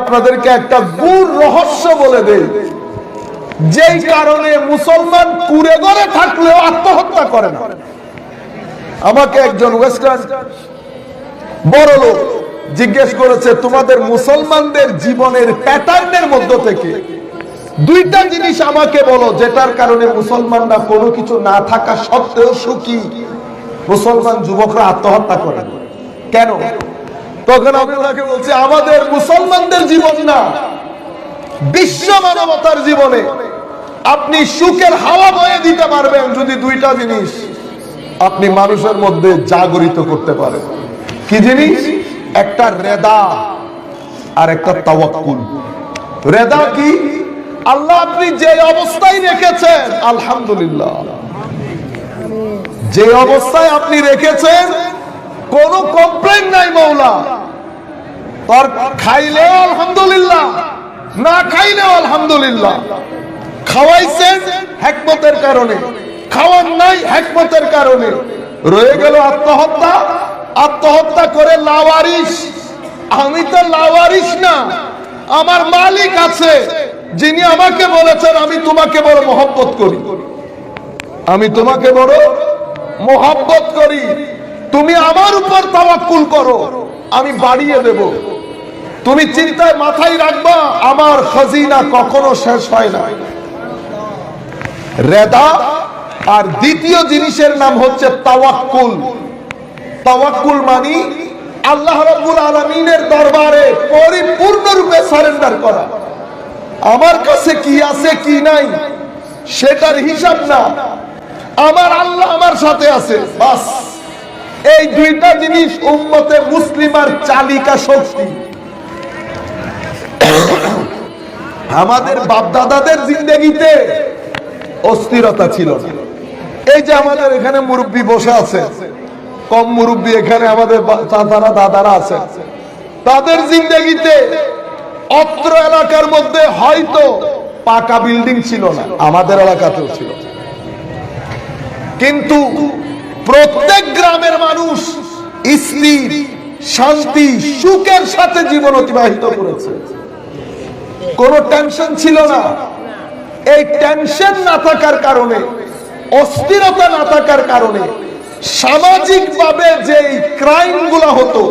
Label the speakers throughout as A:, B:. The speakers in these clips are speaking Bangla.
A: আপনাদেরকে একটা গুর রহস্য বলে দেই। যেই কারণে মুসলমান কুড়ে গড়ে থাকলেও আত্মহত্যা করে না। আমাকে একজন ওয়েস্টার্ন বড় লোক জিজ্ঞেস করেছে, তোমাদের মুসলমানদের জীবনের প্যাটার্নের মধ্য থেকে দুইটা জিনিস আমাকে বলো, যেটার কারণে মুসলমানরা কোনো কিছু না থাকা সত্ত্বেও সুখী? মুসলমান যুবকরা আত্মহত্যা করে। কেন? তখন আমি ওনাকে বলছি, আমাদের মুসলমানদের জীবন না, বিশ্ব মানবতার জীবনে আপনি সুখের হাওয়া বয়ে দিতে পারবেন যদি দুইটা জিনিস আপনি মানুষের মধ্যে জাগরিত করতে পারেন। কি জিনিস? একটা রেদা আর একটা তাওয়াক্কুল। রেদা কি? আল্লাহ আপনি যে অবস্থায় রেখেছেন, আলহামদুলিল্লাহ। যে অবস্থায় আপনি রেখেছেন কোন কমপ্লেন নাই মৌলা। তোর খাইলেও আলহামদুলিল্লাহ, না খাইলেও আলহামদুলিল্লাহ। খাওয়াইছেন হ্যাকমতের কারণে খাওয়ার নাই হ্যাকমতের কারণে। রয়ে গেল আত্মহত্যা আত্মহত্যা করে লাওয়ারিস আমি তো লাওয়ারিস না, আমার মালিক আছে, যিনি আমাকে বলেছেন, আমি তোমাকে বড় মহব্বত করি। আমি তোমাকে বড় মোহাব্বত করি। তুমি আমার উপর তাওয়াক্কুল করো, আমি বাড়িয়ে দেব। তুমি চিন্তায় মাথায় রাখবা, আমার খাজিনা কখনো শেষ হয় না। রেদা আর দ্বিতীয় জিনিসের নাম হচ্ছে তাওয়াক্কুল। তাওয়াক্কুল মানি আল্লাহ রাব্বুল আলামিনের দরবারে পরিপূর্ণরূপে সারেন্ডার করা। আমার কাছে কি আছে, কি নাই, সেটার হিসাব না। আমার আল্লাহ আমার সাথে আছে, বাস। এই দুইটা জিনিস উম্মতে মুসলিমার চালিকা শক্তি। আমাদের বাপদাদাদের জিন্দগিতে অস্থিরতা ছিল এই যে আমাদের এখানে মুরব্বী বসে আছে, কম মুরব্বী এখানে আমাদের চাচারা, দাদারা আছে। তাদের জিন্দগিতে অত্র এলাকার মধ্যে হয়তো পাকা বিল্ডিং ছিল না, আমাদের এলাকাতেও ছিল। কিন্তু প্রত্যেক গ্রামের মানুষ স্থির শান্তি, সুখের সাথে জীবন অতিবাহিত করেছে। কোনো টেনশন ছিল না। এই টেনশন না থাকার কারণে, অস্থিরতা না থাকার কারণে সামাজিক ভাবে যে ক্রাইমগুলা হতো,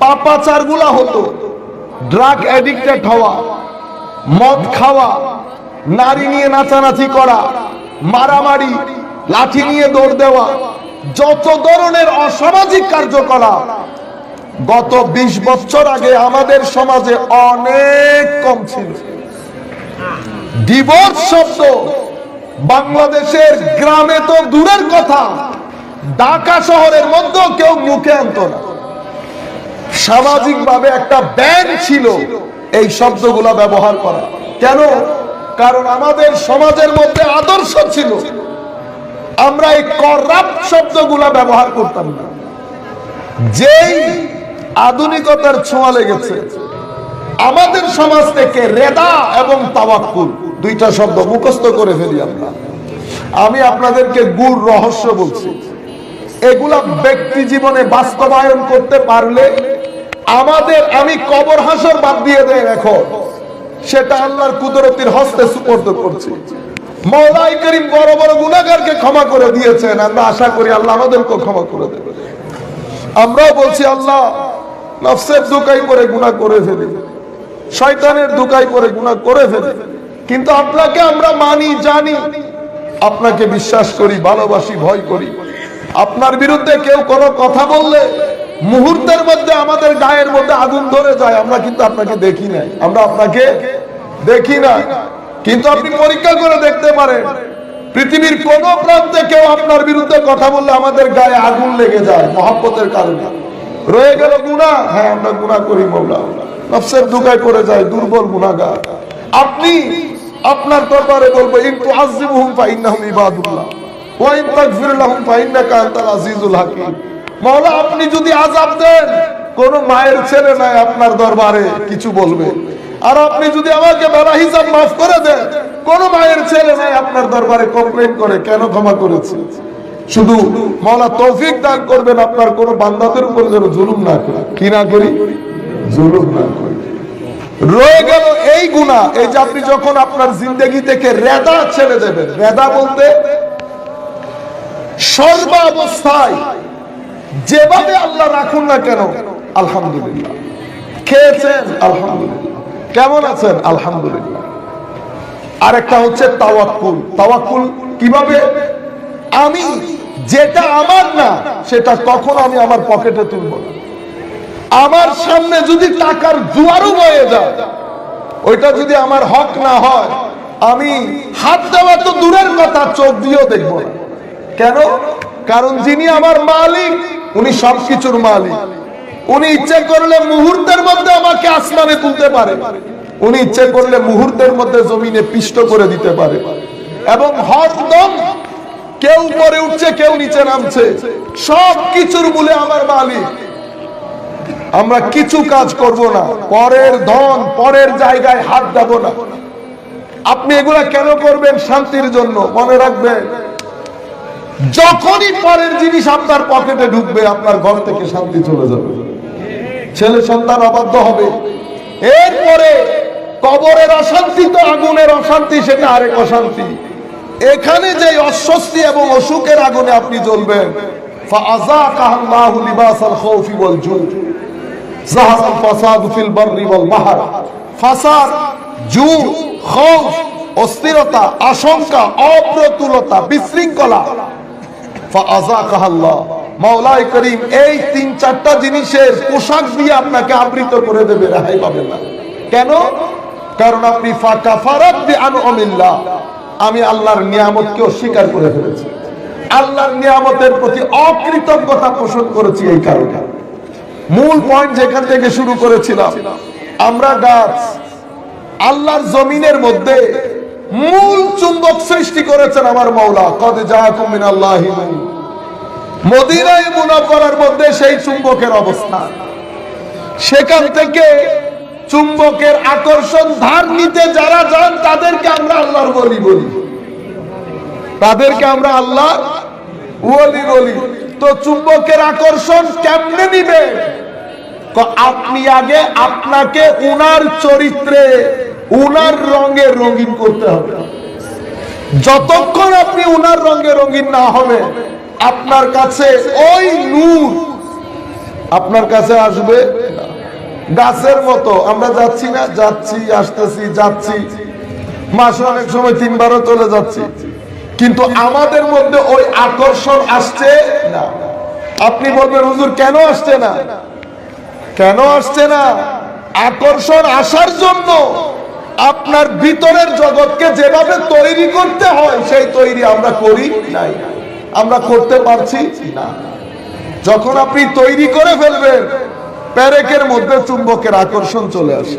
A: পাপাচারগুলা হতো ড্রাগ অ্যাডিক্টেড হওয়া, মদ খাওয়া, নারী নিয়ে নাচানাচি করা, মারামারি লাঠি নিয়ে দৌড় দেওয়া, যত ধরনের অসামাজিক কার্যকলাপ, গত ২০ বছর আগে আমাদের সমাজে অনেক কম ছিল। ডিভোর্স শব্দ, বাংলাদেশের গ্রামে তো দূরের কথা, ঢাকা শহরের মধ্যেও কেউ মুখে আনত না। সামাজিক ভাবে একটা ব্যান ছিল এই শব্দগুলা ব্যবহার করা। কেন? কারণ আমাদের সমাজের মধ্যে আদর্শ ছিল। আমরা এই করাপ্ট শব্দগুলা ব্যবহার করতাম না। যেই আধুনিকতার ছোঁয়া লেগেছে, আমাদের সমাজ থেকে রেদা এবং তাওয়াক্কুল দুইটা শব্দ মুখস্থ করে ফেলি আমরা। আমি আপনাদেরকে গুড় রহস্য বলছি, এগুলা ব্যক্তি জীবনে বাস্তবায়ন করতে পারলে আমাদের আমি কবর হাসর বাদ দিয়ে দেয় এখন, সেটা আল্লাহর কুদরতির হস্তে সুপর্দ করছি। মৌলাই করিম বড় বড় গুণাগারকে ক্ষমা করে দিয়েছেন। আমরা আশা করি আল্লাহ আমাদেরকে ক্ষমা করে দেবে আমরাও বলছি, আল্লাহ নফসের দুকাই করে গুণা করে ফেলি। শয়তানের দুকাই করে গুণা করে ফেলি। কিন্তু আপনাকে আমরা মানি, জানি। আপনাকে বিশ্বাস করি, ভালোবাসি, ভয় করি। আপনার বিরুদ্ধে কেউ কোনো কথা বললে মুহূর্তের মধ্যে আমাদের গায়ের মধ্যে আগুন ধরে যায়। আমরা কিন্তু আপনাকে দেখি না আমরা আপনাকে দেখি না কিন্তু আপনি পরীক্ষা করে দেখতে পারেন, পৃথিবীর কোন প্রান্তে কেউ আপনার বিরুদ্ধে কথা বললে আমাদের গায়ে আগুন লেগে যায়, মহাব্বতের কারণে। রয়ে গেল গুণা হ্যাঁ আমরা গুণা করি, মৌলা। নফসের দুকায় পড়ে যায়, দুর্বল আপনি, আপনার দরবারে বলব ইনতু ইবাদুল্লাহ আজিজুল হাকীম। আপনি যদি দেন, কোন মায়ের ছেলে নাই আপনার দরবারে, কিছু বলবে। আর আপনি যদি আমাকে বেলা হিসাব মাফ করে দেন, কোন মায়ের ছেলে নাই আপনার দরবারে কমপ্লেন করে, কেন ক্ষমা করেছে? শুধু মাওলা তৌফিক দান করবেন, আপনার কোন বান্দাদের উপর যেন জুলুম না করে। কি না করি? জুলুম না করি। রয়ে গেল এই গুণা এই যে আপনি যখন আপনার জিন্দগি থেকে রেদা ছেড়ে দেবেন, রেদা বলতে সর্বাবস্থায় যেভাবে আল্লাহ রাখুন না কেন, আলহামদুলিল্লাহ। খেয়েছেন, আলহামদুলিল্লাহ। কেমন আছেন? আলহামদুলিল্লাহ। আরেকটা হচ্ছে তাওয়াক্কুল। তাওয়াক্কুল কীভাবে? আমি যেটা আমার না, সেটা কখন আমি আমার পকেটে তুলব আমার সামনে যদি টাকার জুয়ারও বয়ে যায়, ওইটা যদি আমার হক না হয়, আমি হাত দেওয়া তো দূরের কথা, চোখ দিয়েও দেখব কেন? কারণ যিনি আমার মালিক, উনি সবকিছুর মালিক। উনি ইচ্ছে করলে মুহূর্তের মধ্যে আমাকে আসমানে তুলতে পারে। উনি ইচ্ছে করলে মুহূর্তের মধ্যে জমিনে পিষ্ট করে দিতে পারে। এবং হরদম কেউ উপরে উঠছে, কেউ নিচে নামছে। সব কিছুর মূলে আমার মালিক। আমরা কিছু কাজ করব না। পরের ধন, পরের জায়গায় হাত দেব না। আপনি এগুলা কেন করবেন শান্তির জন্য? মনে রাখবেন, যখনই পরের জিনিস আপনার পকেটে ঢুকবে, আপনার ঘর থেকে শান্তি চলে যাবে। ছেলে সন্তান অবাধ্য হবে। এরপরে কবরের অশান্তি তো আগুনের অশান্তি, সেটা আরেক অশান্তি। এখানে যে অস্বস্তি এবং অসুখের আগুনে আপনি জ্বলবেন অস্থিরতা, আশঙ্কা, অপ্রতুলতা, বিশৃঙ্খলা। আল্লাহ মাওলাই করিম, এই তিন চারটা জিনিসের পোশাক দিয়ে আপনাকে আবৃত করে দেবে, রেহাই পাবেন না। কেন? কারণ আপনি ফাঁকা ফারাত বিআনউমিল্লাহ আমি আল্লাহর নিয়ামতকে অস্বীকার করে ফেলেছি। আল্লাহর নিয়ামতের প্রতি অকৃতজ্ঞতা পোষণ করেছি এই কারণে। মূল পয়েন্ট যেখান থেকে শুরু করেছিলাম, আমরা গাছ, আল্লাহর জমিনের মধ্যে মূল চুম্বক সৃষ্টি করেছেন আমার মৌলা কদ জাহাকুম মিনাল্লাহি নূর। মদিনায় মুনাফার মধ্যে সেই চুম্বকের অবস্থা। সেখান থেকে চুম্বকের আকর্ষণ ধার নিতে যারা যান, তাদেরকে আমরা আল্লাহর বলি বলি। তাদেরকে আমরা আল্লাহ ওলি বলি। তো চুম্বকের আকর্ষণ কেমনে নিবে? আপনি আগে আপনাকে উনার চরিত্রে, উনার রঙে রঙিন করতে হবে। যতক্ষণ আপনি উনার রঙে রঙিন না হবে আপনার কাছে ওই নূর। আপনার কাছে আসবে? গাছের মতো। আমরা যাচ্ছি না, যাচ্ছি, আসতেছি, যাচ্ছি। মাসে অনেক সময় তিনবারও চলে যাচ্ছি। কিন্তু আমাদের মধ্যে ওই আকর্ষণ আসছে না। আপনি বলবেন, হুজুর, কেন আসছে না? কেন আসছে না? আকর্ষণ আসার জন্য আপনার ভিতরের জগৎকে যেভাবে তৈরি করতে হয়, সেই তৈরি আমরা করি নাই। আমরা করতে পারছি না যখন আপনি তৈরি করে ফেলবেন, প্যারেকের মধ্যে চুম্বকের আকর্ষণ চলে আসে।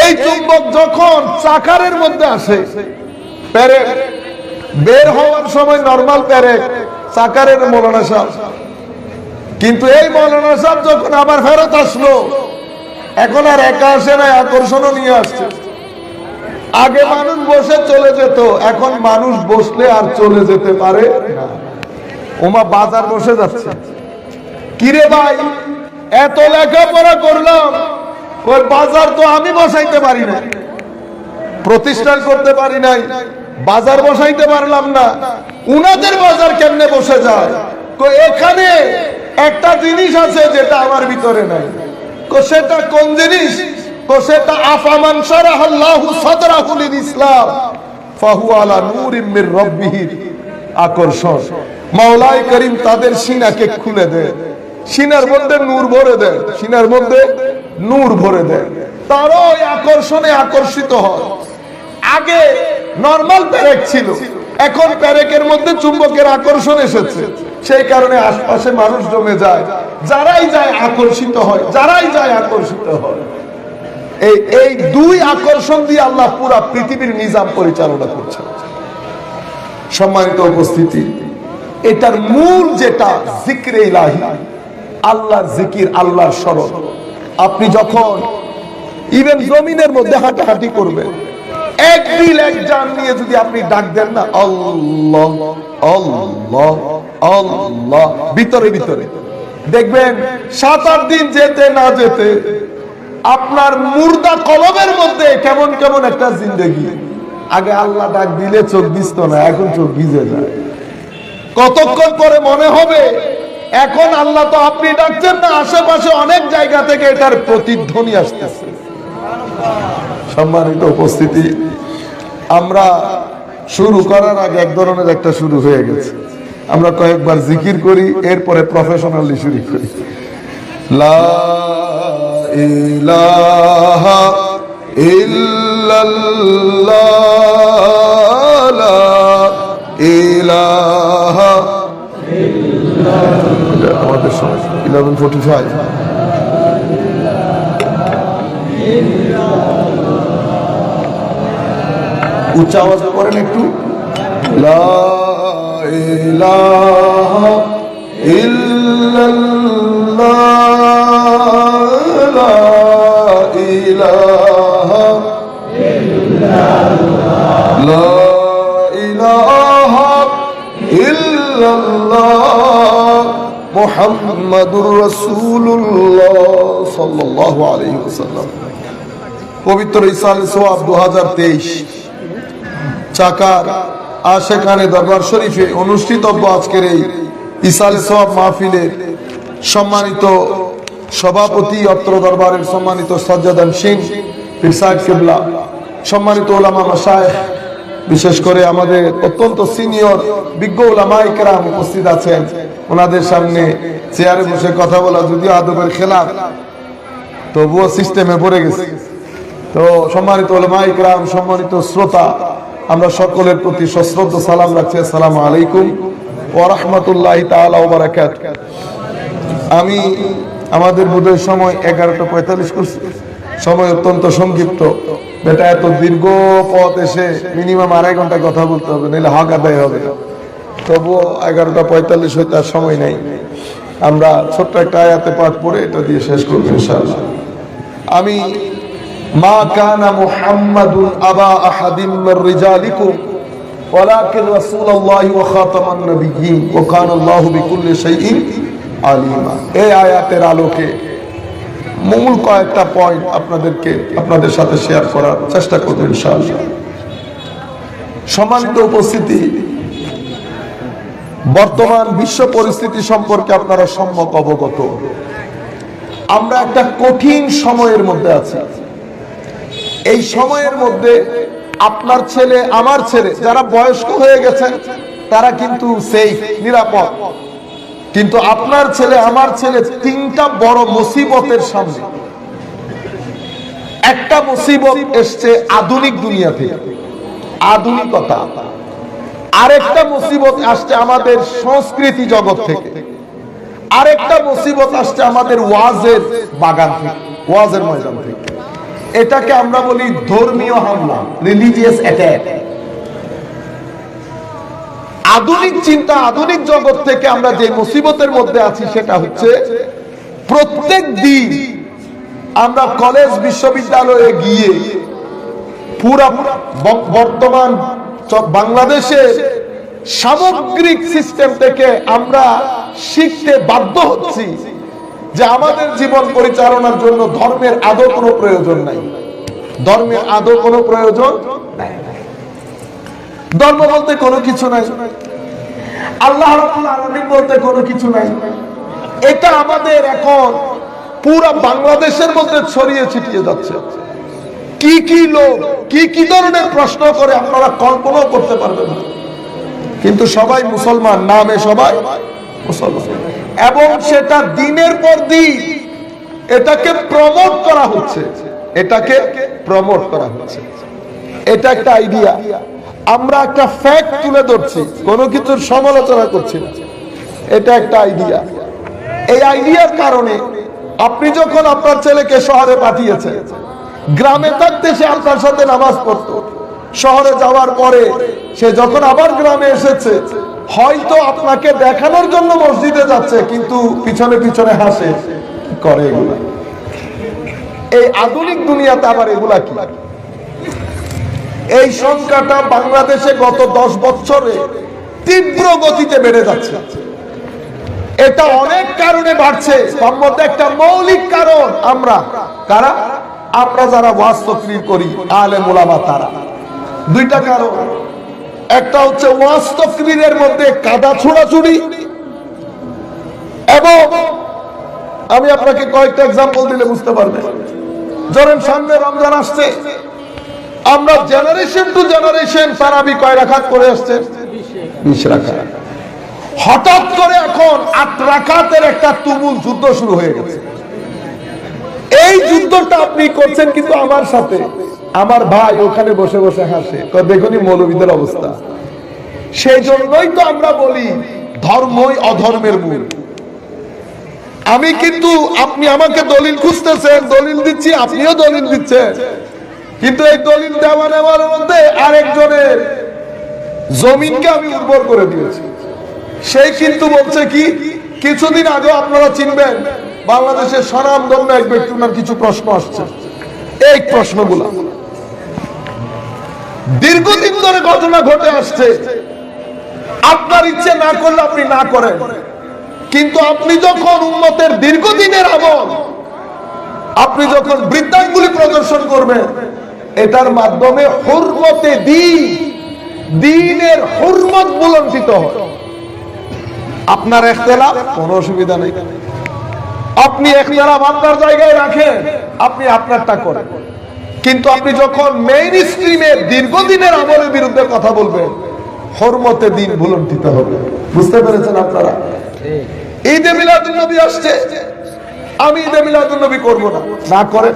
A: এই চুম্বক যখন চাকারের মধ্যে আসে, প্যারেক বের হওয়ার সময় নর্মাল প্যারেক চাকারের মৌলানা সাহেব। কিন্তু এই মৌলানা সাহেব যখন আবার ফেরত আসলো, এখন আর একা আসে না আকর্ষণও নিয়ে আসছে। আগে মানুষ বসে চলে যেত, এখন মানুষ বসলে আর চলে যেতে পারে ওমা বাজার বসে যাচ্ছে। কিরে ভাই, এত লেখাপড়া করলাম, ওই বাজার তো আমি বসাইতে পারি না প্রতিষ্ঠান করতে পারি নাই, বাজার বসাইতে পারলাম না। উনাদের বাজার কেমনে বসে যায়? এখানে একটা জিনিস আছে যেটা আমার ভিতরে নাই। সেটা কোন জিনিস? তো সেটা আফামান লিল ইসলাম ফাহু আলা নূরিম মির আকর্ষণ। মাওলাই করিম তাদের সিনাকে খুলে দেয় সিনার মধ্যে নূর ভরে দেয় সিনার মধ্যে নূর ভরে দেয় তারও আকর্ষণে আকর্ষিত হয়। আগে নর্মাল প্যারেক ছিল। এখন প্যারেকের মধ্যে চুম্বকের আকর্ষণ এসেছে। সেই কারণে আশপাশে মানুষ জমে যায়। যারাই যায় আকর্ষিত হয়। যারাই যায় আকর্ষিত হয়। এই দুই আকর্ষণ দিয়ে আল্লাহ পুরা পৃথিবীর নিজাম পরিচালনা সম্মানিত উপস্থিতি, এটার মূল যেটা জিক্রে ইলাহি, আল্লাহর জিকির, আল্লাহর স্মরণ। আপনি যখন ইভেন জমিনের মধ্যে হাঁটাহাঁটি করবেন, এক দিল, এক জান নিয়ে যদি আপনি ডাক দেন না, আল্লাহ আল্লাহ আল্লাহ, ভিতরে ভিতরে। দেখবেন সাত আট দিন যেতে না যেতে আপনার মুর্দা কলমের মধ্যে কেমন কেমন একটা জিন্দগি। আগে আল্লাহ ডাক দিলে চোখ ভিজত না, এখন চোখ ভিজে যায়। কতক্ষণ পরে মনে হবে, এখন আল্লাহ তো আপনি ডাকছেন না, আশেপাশে অনেক জায়গা থেকে এটার প্রতিধ্বনি আসতেছে। সম্মানিত উপস্থিতি, আমরা শুরু করার আগে এক ধরনের একটা শুরু হয়ে গেছে। আমরা কয়েকবার জিকির করি, এরপরে প্রফেশনালি শুরু করি। লা ইলাহা এটা আমাদের সময় ইলেভেন ফোর্টি ফাইভ উচ্চ আওয়াজে করেন একটু। লা ইলাহা ইল্লাল্লাহ। লা ইলাহা ইল্লাল্লাহ মুহাম্মাদুর রাসূলুল্লাহ সাল্লাল্লাহু আলাইহি ওয়াসাল্লাম। পবিত্র ইসাল সোয়াব দু হাজার তেইশ। চাকার আশেখানে দরবার শরীফে অনুষ্ঠিতব্য আজকের এই ইসাল সোয়াব মাহফিলের সম্মানিত সভাপতি, অত্র দরবারের সম্মানিত সজ্জাদান সিং সাহেব কেবলা, সম্মানিত ওলামা মাসায় বিশেষ করে আমাদের অত্যন্ত সিনিয়র বিজ্ঞ ওলামা ইকরাম উপস্থিত আছেন। ওনাদের সামনে চেয়ারে বসে কথা বলা যদিও আদবের খেলাফ, তবুও সিস্টেমে পড়ে গেছে। তো সম্মানিত ওলামা ইকরাম সম্মানিত শ্রোতা, আমরা সকলের প্রতি সশ্রদ্ধ সালাম রাখছি। আসসালামু আলাইকুম ওয়া রাহমাতুল্লাহি আমি আমাদের বোধহয় সময় এগারোটা পঁয়তাল্লিশ করছি। সময় অত্যন্ত সংক্ষিপ্ত বেটা এত দীর্ঘ পথ এসে মিনিমাম আড়াই ঘন্টা কথা বলতে হবে নাহলে হক আদায় হবে না। তবুও এগারোটা পঁয়তাল্লিশ হইতে আর সময় নাই আমরা ছোট্ট একটা আয়াতে পাঠ পড়ে এটা দিয়ে শেষ করবো ইনশাআল্লাহ আমি মা কানা মুহাম্মাদুন আবা আহাদিম মির রিজালিকুম ولكن رسول الله وخاتم النبيين وكان الله بكل شيء আলিমা এই আয়াতের আলোকে মূল কয়েকটা পয়েন্ট আপনাদেরকে আপনাদের সাথে শেয়ার করার চেষ্টা করব ইনশাআল্লাহ। সম্মানিত উপস্থিতি, বর্তমান বিশ্ব পরিস্থিতি সম্পর্কে আপনারা সম্যক অবগত। আমরা একটা কঠিন সময়ের মধ্যে আছি। এই সময়ের মধ্যে আপনার ছেলে, আমার ছেলে, যারা বয়স্ক হয়ে গেছেন, তারা কিন্তু সেই নিরাপদ। কিন্তু আপনার ছেলে, আমার ছেলে তিনটা বড় মুসিবতের সামনে। একটা মুসিবত এসছে আধুনিক দুনিয়া থেকে, আধুনিকতা। আরেকটা মুসিবত আসছে আমাদের সংস্কৃতি জগৎ থেকে। আরেকটা মুসিবত আসছে আমাদের ওয়াজের বাগান থেকে, ওয়াজের ময়দান থেকে। এটাকে আমরা বলি ধর্মীয় হামলা রিলিজিয়াস অ্যাটাক আধুনিক চিন্তা, আধুনিক জগৎ থেকে আমরা যে মুসিবতের মধ্যে আছি সেটা হচ্ছে প্রত্যেক দিন আমরা কলেজ, বিশ্ববিদ্যালয়ে গিয়ে পুরা বর্তমান বাংলাদেশের সামগ্রিক সিস্টেম থেকে আমরা শিখতে বাধ্য হচ্ছি যে আমাদের জীবন পরিচালনার জন্য ধর্মের আদৌ কোনো প্রয়োজন নাই। ধর্মের আদৌ কোনো প্রয়োজন ধর্ম বলতে কোনো কিছু নাই। আল্লাহ বলতে কোনো কিছু নাই। এটা আমাদের এখন পুরা বাংলাদেশের মধ্যে ছড়িয়ে ছিটিয়ে যাচ্ছে। কি কি লোক, কি কি ধরনের প্রশ্ন করে আপনারা কল্পনাও করতে পারবেন না। কিন্তু সবাই মুসলমান, নামে সবাই মুসলমান। এবং সেটা দিনের পর দিন এটাকে প্রমোট করা হচ্ছে। এটাকে প্রমোট করা হচ্ছে। এটা একটা আইডিয়া আমরা একটা ফ্যাক্ট তুলে ধরছি, কোনো কিছুর সমালোচনা করছি না। এটা একটা আইডিয়া এই আইডিয়ার কারণে আপনি যখন আপনার ছেলেকে শহরে পাঠিয়েছেন, গ্রামে থাকতে সে আপনার সাথে নামাজ পড়তো। শহরে যাওয়ার পরে সে যখন আবার গ্রামে এসেছে, হয়তো আপনাকে দেখানোর জন্য মসজিদে যাচ্ছে, কিন্তু পিছনে পিছনে হাসে করে এগুলা? এই আধুনিক দুনিয়াতে আবার এগুলা কি? এই সংখ্যাটা বাংলাদেশে গত দশ বছরে তীব্র গতিতে বেড়ে যাচ্ছে। এটা অনেক কারণে বাড়ছে। তার মধ্যে একটা মৌলিক কারণ আমরা। কারা? আমরা যারা ওয়াজ তকরির করি আলে মোলামা তারা। দুইটা কারণ। একটা হচ্ছে ওয়াজ তকরিরের মধ্যে কাদা ছোড়াছুড়ি। এবং আমি আপনাকে কয়েকটা এক্সাম্পল দিলে বুঝতে পারবেন। ধরেন সামনে রমজান আসছে। আমরা জেনারেশন টু জেনারেশন তারাবি কয় রাখাত করে আসছে? বিশ রাখাত। হঠাৎ করে এখন আট রাখাতের একটা তুমুল যুদ্ধ শুরু হয়ে গেছে। এই যুদ্ধটা আপনি করছেন কিন্তু আমার সাথে। আমার ভাই ওখানে বসে বসে হাসে। দেখুনি মৌলবীদের অবস্থা। সেই জন্যই তো আমরা বলি, ধর্মই অধর্মের মূল। আমি কিন্তু, আপনি আমাকে দলিল খুঁজতেছেন, দলিল দিচ্ছি, আপনিও দলিল দিচ্ছেন। কিন্তু এই দলিল দেওয়া নেওয়ার মধ্যে আরেকজনের জমিনকে আমি উর্বর করে দিয়েছি। সেই কিন্তু বলছে কি, কিছুদিন আগে আপনারা চিনবেন, বাংলাদেশের স্বনামধন্য এক ব্যক্তি, ওনার কিছু প্রশ্ন আসছে। এই প্রশ্নগুলো। দীর্ঘদিন ধরে ঘটনা ঘটে আসছে। আপনার ইচ্ছে না করলে আপনি না করেন। কিন্তু আপনি যখন উন্নতের দীর্ঘদিনের আমল, আপনি যখন বৃদ্ধাঙ্গুলি প্রদর্শন করবেন এটার মাধ্যমে হুরমতে দিন, দিনের হুরমত বুলন্ডিত হয়। আপনার একতলাপ কোনো অসুবিধা নেই। আপনি একতলাপ আপনার জায়গায় রাখেন, আপনি আপনারটা করেন। কিন্তু আপনি যখন মেইন স্ট্রিমে দীর্ঘদিনের আমলের বিরুদ্ধে কথা বলবেন, হরমতে দিন ভুলন্ঠিত হবে। বুঝতে পেরেছেন আপনারা? ঈদে মিলাদুল নবী আসছে। আমি ঈদে মিলাদুল নবী করব না। না করে।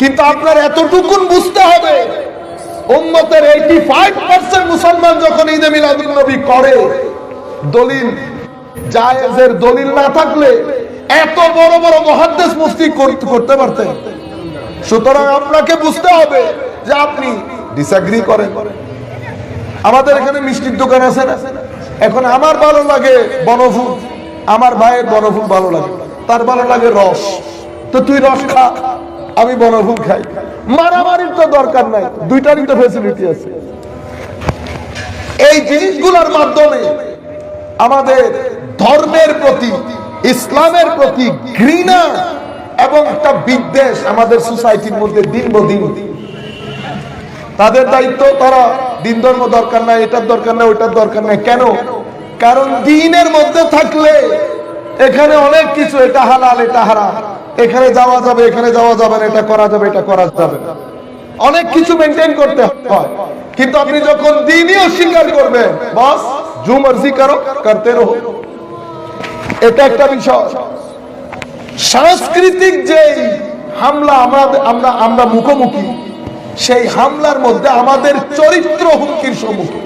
A: কিন্তু আপনার এতটুকুন বুঝতে হবে, উম্মতের 85% মুসলমান যখন ঈদে মিলাদুল নবী করে, দলিল, জায়েজের দলিল না থাকলে এত বড় বড় মহাদ্দেশ মুফতি করতে করতে পারতেন। সুতরাং আপনাকে বুঝতে হবে যে আপনি ডিসঅ্যাগ্রি করেন। আমাদের এখানে মিষ্টির দোকান আছে না? এখন আমার ভালো লাগে বনফুল, আমার ভাইয়ের বনফুল ভালো লাগে, তার ভালো লাগে রস। তো তুই রস খা। আমি বনফুল খাই। মারামারির তো দরকার নাই, দুইটারই তো ফেসিলিটি আছে। এই জিনিসগুলোর মাধ্যমে আমাদের ধর্মের প্রতি, ইসলামের প্রতি ঘৃণা এবং একটা বিদ্বেষ আমাদের সোসাইটির মধ্যে দিন দিন তাদের দায়িত্ব, তারা দিন ধর্ম দরকার নাই, এটার দরকার নাই, ওইটার দরকার নাই। কেন? কারণ দিনের মধ্যে থাকলে এখানে অনেক কিছু, এটা হালাল, এটা হারাম। এখানে যাওয়া যাবে, এখানে যাওয়া যাবে না, এটা করা যাবে, এটা করা যাবে না। অনেক কিছু মেনটেন করতে হয়। কিন্তু আপনি যখন দিনই অস্বীকার করবেন, বস জু মর্জি করো, করতে রহো। এটা একটা বিষয়। সাংস্কৃতিক যে হামলা আমরা আমরা আমরা মুখোমুখি, সেই হামলার মধ্যে আমাদের চরিত্র হুমকির সম্মুখীন।